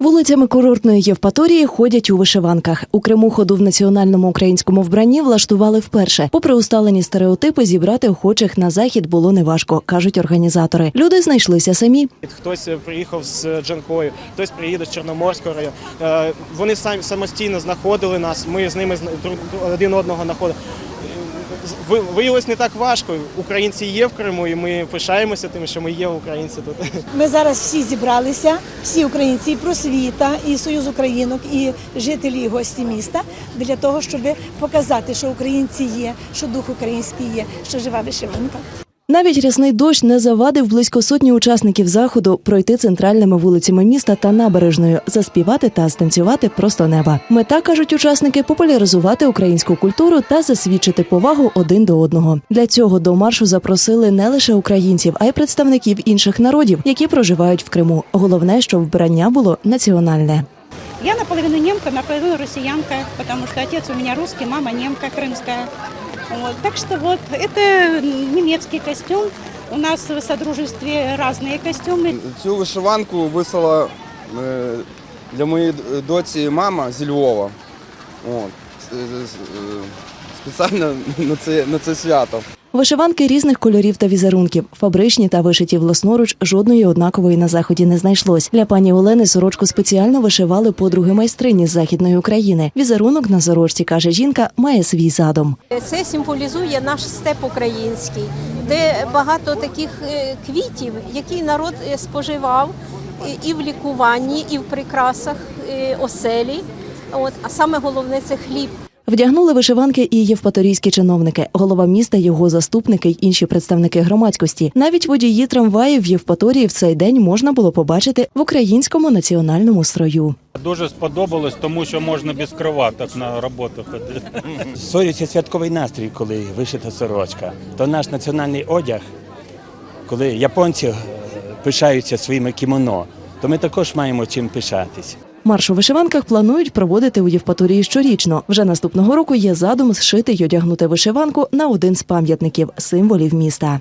Вулицями курортної Євпаторії ходять у вишиванках. У Криму ходу в національному українському вбранні влаштували вперше. Попри усталені стереотипи, зібрати охочих на захід було неважко, кажуть організатори. Люди знайшлися самі. Хтось приїхав з Джанкою, хтось приїде з Чорноморського району. Е, Вони самі самостійно знаходили нас. Ми з ними один одного знаходили. Ви- Виявилось не так важко. Українці є в Криму, і ми пишаємося тим, що ми є українці тут. Ми зараз всі зібралися, всі українці, і просвіта, і Союз Українок, і жителі і гості міста для того, щоб показати, що українці є, що дух український є, що жива вишиванка. Навіть рясний дощ не завадив близько сотні учасників заходу пройти центральними вулицями міста та набережною, заспівати та станцювати просто неба. Мета кажуть учасники популяризувати українську культуру та засвідчити повагу один до одного. Для цього до маршу запросили не лише українців, а й представників інших народів, які проживають в Криму. Головне, щоб вбрання було національне. Я наполовину немка, наполовину россиянка, потому что отец у меня русский, мама немка крымская. Вот. Так что вот, это немецкий костюм. У нас в Содружестве разные костюмы. Цю вишиванку висила е, для моєї доці мама зі Львова. От. С- с- е, Спеціально на це, на це свято. Вишиванки різних кольорів та візерунків, фабричні та вишиті власноруч, жодної однакової на заході не знайшлось. Для пані Олени сорочку спеціально вишивали подруги майстрині з західної України. Візерунок на сорочці, каже жінка, має свій задум. Це символізує наш степ український, де багато таких е, квітів, які народ е, споживав і- і в лікуванні, і в прикрасах е, оселі. От, а саме головне це хліб. Вдягнули вишиванки і євпаторійські чиновники, голова міста, його заступники й інші представники громадськості. Навіть водії трамваїв в Євпаторії в цей день можна було побачити в українському національному строю. Дуже сподобалось, тому що можна без кроваток на роботу ходити. Створюється святковий настрій, коли вишита сорочка. То наш національний одяг, коли японці пишаються своїми кімоно, то ми також маємо чим пишатись. Марш у вишиванках планують проводити у Євпаторії щорічно. Вже наступного року є задум зшити й одягнути вишиванку на один з пам'ятників символів міста.